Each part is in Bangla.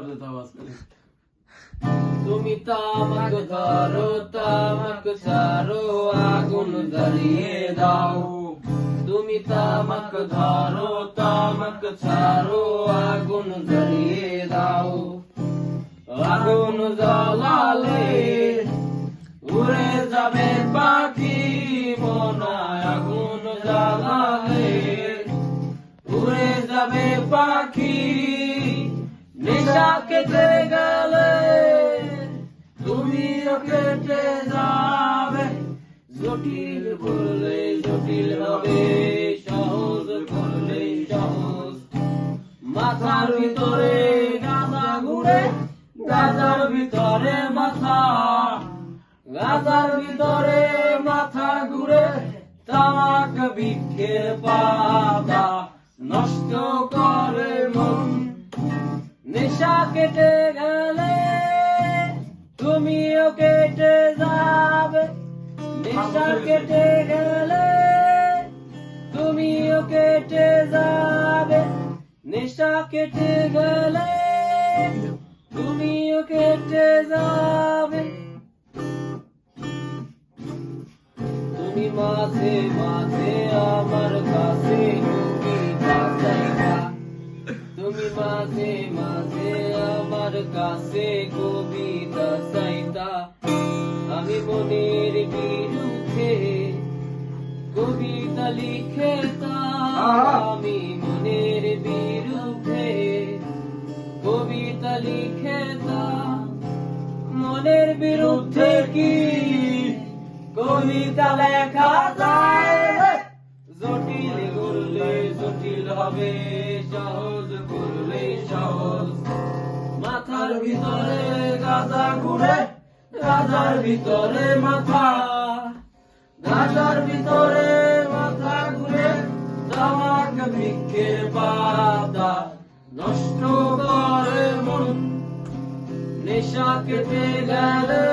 করেন তুমি তামাক ধরো তামাক ছাড়ো, আগুন জ্বালিয়ে দাও। তুমি তামাক ধরো তামাক ছাড়ো, আগুন জ্বালিয়ে দাও। আগুন জ্বালালে উড়ে যাবে পাখি, মনায় আগুন জ্বালালে উড়ে যাবে পাখি কেটে গেলে কেটে যাবে। জটিল জটিল হবে, সহজ করলে সহজ। মাথার ভিতরে গাঁদা ঘুরে গাজার ভিতরে মাথা। গাজার ভিতরে মাথা ঘুরে তামাক বৃক্ষের পাতা নষ্ট করে মন নেশা কেটে গেলে তুমিও কেটে যাবে। নেশা কেটে গেলে তুমিও কেটে যাবে। নেশা কেটে গেলে তুমিও কেটে যাবে। তুমি মাঝে মাঝে আমার কাছে কবিতা চাইবা তুমি মাঝে মাঝে কাছে কবিতা চাইতা। আমি মনের বিরুদ্ধে কবিতা লিখে আমি মনের বিরুদ্ধে কবিতা লিখে মনের বিরুদ্ধে কি কবিতা লেখা যায়? জটিল করলে জটিল হবে সহজ করলে সহজ। মাথার ভিতরে গাদা ঘুরে গাদার ভিতরে মাথা। গাদার ভিতরে মাথা ঘুরে তামাক বৃক্ষের পাতা নষ্ট করে মন। নেশা কেটে গেলে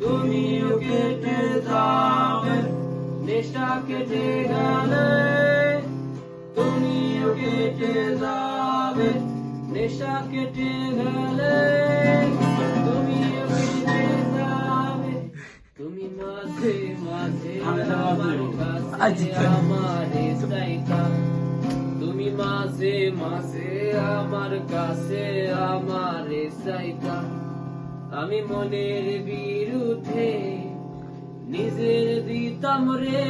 তুমিও কেটে যাবে। নেশা কেটে গেলে তুমিও কেটে যাবে। নেশা কেটে গেলে যাবে তুমি মাঝে মাঝে আমার কাছে আমারে চাইতা তুমি মাঝে মাঝে আমার কাছে আমারে চাইতা আমি মনের বিরুদ্ধে নিজের দিতাম রে।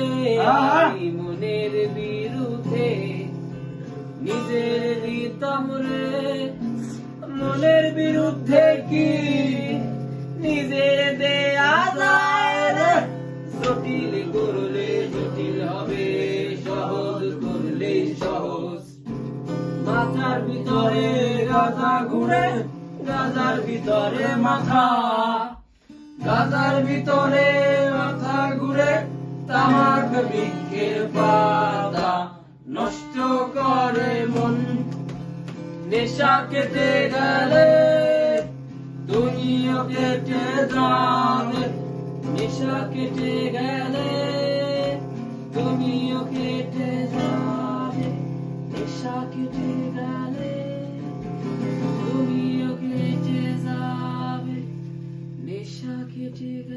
আমি মনের বিরুদ্ধে নিজের দিতাম রে মনের বিরুদ্ধে কি নিজের জটিল করলে জটিল হবে, সহজ করলে সহজ। মাথার ভিতরে গাজা ঘুরে, গাজার ভিতরে মাথা। গাজার ভিতরে মাথা ঘুরে, তামাক বৃক্ষের পাতা নষ্ট করে মন। নেশা কেটে গেলে তুমিও কেটে যাবে নেশা কেটে গেলে তুমিও কেটে যাবে নেশা কেটে গেলে তুমিও কেটে যাবে নেশা কেটে গেলে